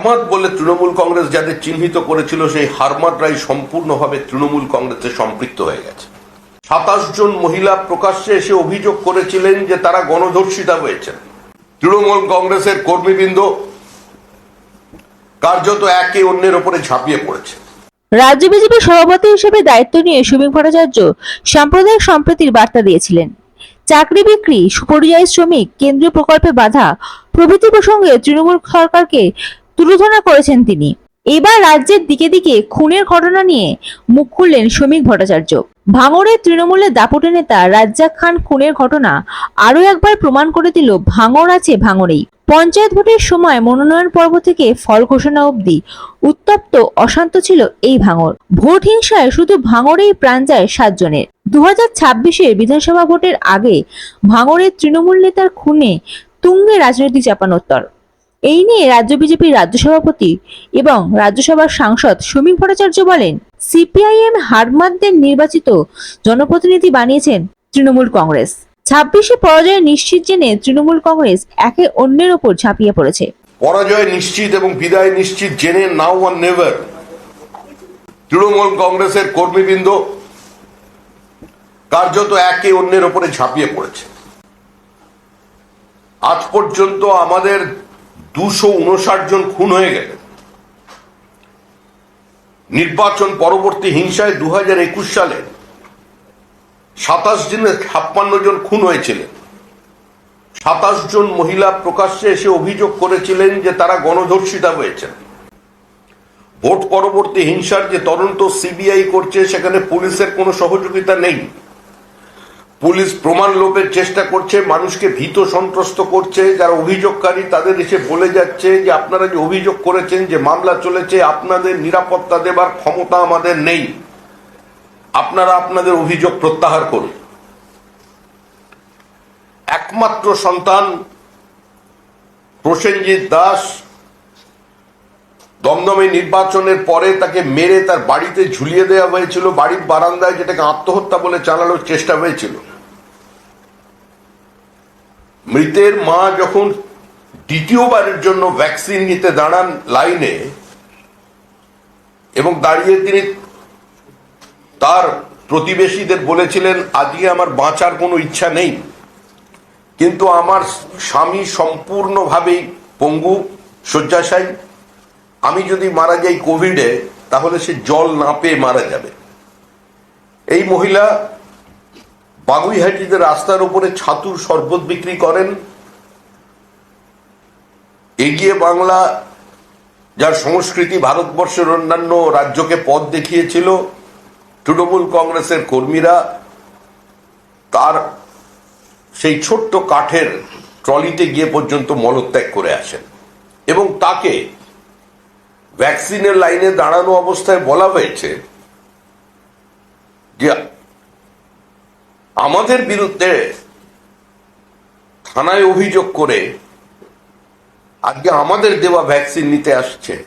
হারমাত বলে তৃণমূল কংগ্রেস যাদের চিহ্নিত করেছিল, সেই হারমাতরাই সম্পূর্ণভাবে তৃণমূল কংগ্রেসে সম্পৃক্ত হয়ে গেছে। সাতাশ জন মহিলা প্রকাশ্যে এসে অভিযোগ করেছিলেন যে তারা গণধর্ষিতা হয়েছেন। তৃণমূল কংগ্রেসের কর্মীবৃন্দ কার্যত একে অন্যের ওপরে ঝাঁপিয়ে পড়েছে। রাজ্য বিজেপি সভাপতি হিসেবে দায়িত্ব নিয়ে শ্রমিক ভট্টাচার্য সাম্প্রদায়িক সম্প্রীতির বার্তা দিয়েছিলেন। চাকরি বিক্রি, সুপরিযায়ী শ্রমিক, কেন্দ্রীয় প্রকল্পে বাধা প্রভৃতি প্রসঙ্গে তৃণমূল সরকারকে তুলোধনা করেছেন তিনি। এবার রাজ্যের দিকে দিকে খুনের ঘটনা নিয়ে মুখ খুললেন শ্রমিক ভট্টাচার্য। ভাঙড়ের তৃণমূলের দাপটে নেতা রাজ্জাক খান খুনের ঘটনা আরও একবার প্রমাণ করে দিল, ভাঙড় আছে ভাঙড়েই। পঞ্চায়েত ভোটের সময় মনোনয়ন পর্ব থেকে ফল ঘোষণা অবধি উত্তপ্ত, অশান্ত ছিল এই ভাঙড়। ভোট হিংসায় শুধু ভাঙড়েই প্রাণ যায় সাতজনের। দু হাজার বিধানসভা ভোটের আগে ভাঙড়ের তৃণমূল নেতার খুনে তুঙ্গে রাজনৈতিক চাপানোত্তর। এই নিয়ে রাজ্য বিজেপির রাজ্য সভাপতি এবং রাজ্যসভার সাংসদ সমীক ভট্টাচার্য বলেন, সিপিআইএম হারমাদদের নির্বাচিত জনপ্রতিনিধি বানিয়েছেন তৃণমূল কংগ্রেস। ছাব্বিশে পরাজয় নিশ্চিত জেনে তৃণমূল কংগ্রেস একে অন্যের ওপর ঝাঁপিয়ে পড়েছে। পরাজয় নিশ্চিত এবং বিদায় নিশ্চিত জেনে নাও নেভার। তৃণমূল কংগ্রেসের কর্মীবৃন্দ কার্যত একে অন্যের ওপরে ঝাঁপিয়ে পড়েছে। আজ পর্যন্ত আমাদের দুশো উনষাট জন খুন হয়ে গেলেন নির্বাচন পরবর্তী হিংসায় দু একুশ সালে সাতাশ দিনে ছাপ্পান্ন জন খুন হয়েছিলেন। সাতাশ জন মহিলা প্রকাশ্যে এসে অভিযোগ করেছিলেন যে তারা গণধর্ষিতা হয়েছেন। ভোট পরবর্তী হিংসার যে তদন্ত সিবিআই করছে, সেখানে পুলিশের কোনো সহযোগিতা নেই। পুলিশ প্রমাণ লোপের চেষ্টা করছে, মানুষকে ভীত সন্ত্রস্ত করছে, যারা অভিযোগকারী তাদের এসে বলে যাচ্ছে যে আপনারা যে অভিযোগ করেছেন, যে মামলা চলেছে, আপনাদের নিরাপত্তা দেবার ক্ষমতা আমাদের নেই। আপনারা আপনাদের অভিযোগ প্রত্যাহার করুন। একমাত্র সন্তান প্রসেনজিৎ দাস দমদমে নির্বাচনের পরে তাকে মেরে তার বাড়িতে ঝুলিয়ে দেওয়া হয়েছিল, বাড়ির বারান্দায় যেটাকে আত্মহত্যা বলে চালানোর চেষ্টা হয়েছিল। মৃতের মা যখন দ্বিতীয়বারের জন্য ভ্যাকসিন নিতে দাঁড়ান লাইনে, এবং দাঁড়িয়ে তিনি তার প্রতিবেশীদের বলেছিলেন, আজকে আমার বাঁচার কোনো ইচ্ছা নেই, কিন্তু আমার স্বামী সম্পূর্ণভাবেই পঙ্গু, শয্যাশায়ী। আমি যদি মারা যাই কোভিডে তাহলে সে জল না পেয়ে মারা যাবে। এই মহিলা বাগুইহাটিতে রাস্তার উপরে ছাতুর শরবত বিক্রি করেন। এগিয়ে বাংলা, যার সংস্কৃতি ভারতবর্ষের অন্যান্য রাজ্যকে পথ দেখিয়েছিল, তৃণমূল কংগ্রেসের কর্মীরা, তার সেই ছোট্ট কাঠের ট্রলিতে গিয়ে পর্যন্ত মলত্যাগ করে আসেন। এবং তাকে ভ্যাকসিনের লাইনে দাঁড়ানো অবস্থায় বলা হয়েছে যে আমাদের বিরুদ্ধে থানায় অভিযোগ করে আজকে আমাদের দেওয়া ভ্যাকসিন নিতে আসছে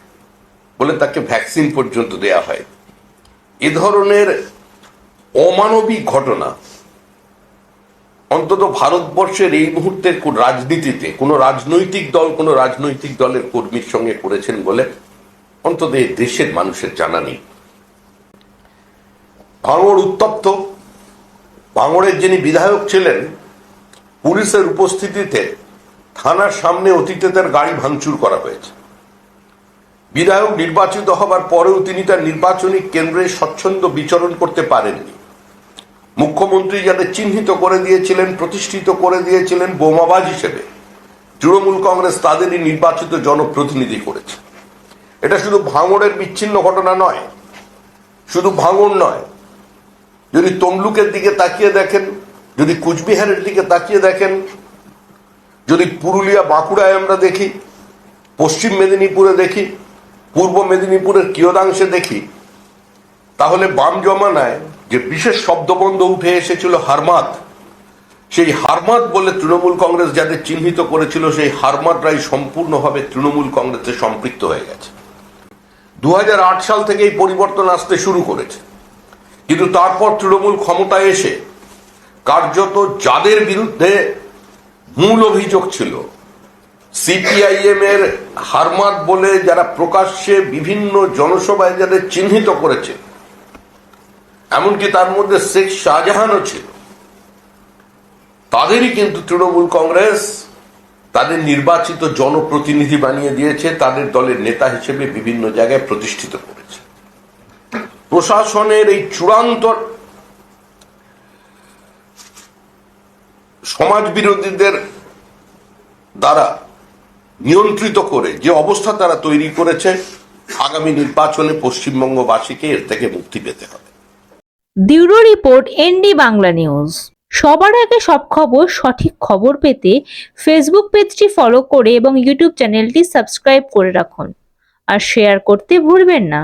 বলে তাকে ভ্যাকসিন পর্যন্ত দেয়া হয়। এ ধরনের অমানবিক ঘটনা অন্তত ভারতবর্ষের এই মুহূর্তের রাজনীতিতে, কোনো রাজনৈতিক দল, কোনো রাজনৈতিক দলের কর্মীর সঙ্গে করেছেন বলে অন্তত এই দেশের মানুষের জানা নেই। ভাঙড় উত্তপ্ত। ভাঙড়ের যিনি বিধায়ক ছিলেন, পুলিশের উপস্থিতিতে থানার সামনে অতীতে তার গাড়ি ভাঙচুর করা হয়েছে। বিধায়ক নির্বাচিত হবার পরেও তিনি তার নির্বাচনী কেন্দ্রে স্বচ্ছন্দ বিচরণ করতে পারেননি। মুখ্যমন্ত্রী যাদের চিহ্নিত করে দিয়েছিলেন, প্রতিষ্ঠিত করে দিয়েছিলেন বোমাবাজ হিসেবে, তৃণমূল কংগ্রেস তাদেরই নির্বাচিত জনপ্রতিনিধি করেছে। এটা শুধু ভাঙড়ের বিচ্ছিন্ন ঘটনা নয়, শুধু ভাঙড় নয় যদি তমলুকের দিকে তাকিয়ে দেখেন, যদি কুচবিহারের দিকে তাকিয়ে দেখেন, যদি পুরুলিয়া, বাঁকুড়ায় আমরা দেখি, পশ্চিম মেদিনীপুরে দেখি, পূর্ব মেদিনীপুরের কিয়দাংশে দেখি, তাহলে বাম জমানায় যে বিশেষ শব্দবন্ধ উঠে এসেছিল হারমাত সেই হারমাত বলে তৃণমূল কংগ্রেস যাদের চিহ্নিত করেছিল, সেই হারমাতরাই সম্পূর্ণভাবে তৃণমূল কংগ্রেসে সম্পৃক্ত হয়ে গেছে। দু হাজার আট সাল থেকে এই পরিবর্তন আসতে শুরু করেছে। কিন্তু তারপর তৃণমূল ক্ষমতায় এসে কার্যত যাদের বিরুদ্ধে মূল অভিযোগ ছিল, সিপিআইএম এর হারমাত বলে যারা প্রকাশ্যে বিভিন্ন জনসভায় যাদের চিহ্নিত করেছে, এমনকি তার মধ্যে শেখ শাহজাহানও ছিল, তাদেরই কিন্তু তৃণমূল কংগ্রেস তাদের নির্বাচিত জনপ্রতিনিধি বানিয়ে দিয়েছে, তাদের দলের নেতা হিসেবে বিভিন্ন জায়গায় প্রতিষ্ঠিত করেছে। প্রশাসনের এই চূড়ান্ত সমাজ বিরোধীদের দ্বারা নিয়ন্ত্রিত করে যে অবস্থা তারা তৈরি করেছে, আগামী নির্বাচনে পশ্চিমবঙ্গবাসীকে এর থেকে মুক্তি পেতে হবে। Bureau report, N D Bangla news. সবার আগে সব খবর, সঠিক খবর পেতে ফেসবুক পেজটি ফলো করে এবং ইউটিউব চ্যানেলটি সাবস্ক্রাইব করে রাখুন। আর শেয়ার করতে ভুলবেন না।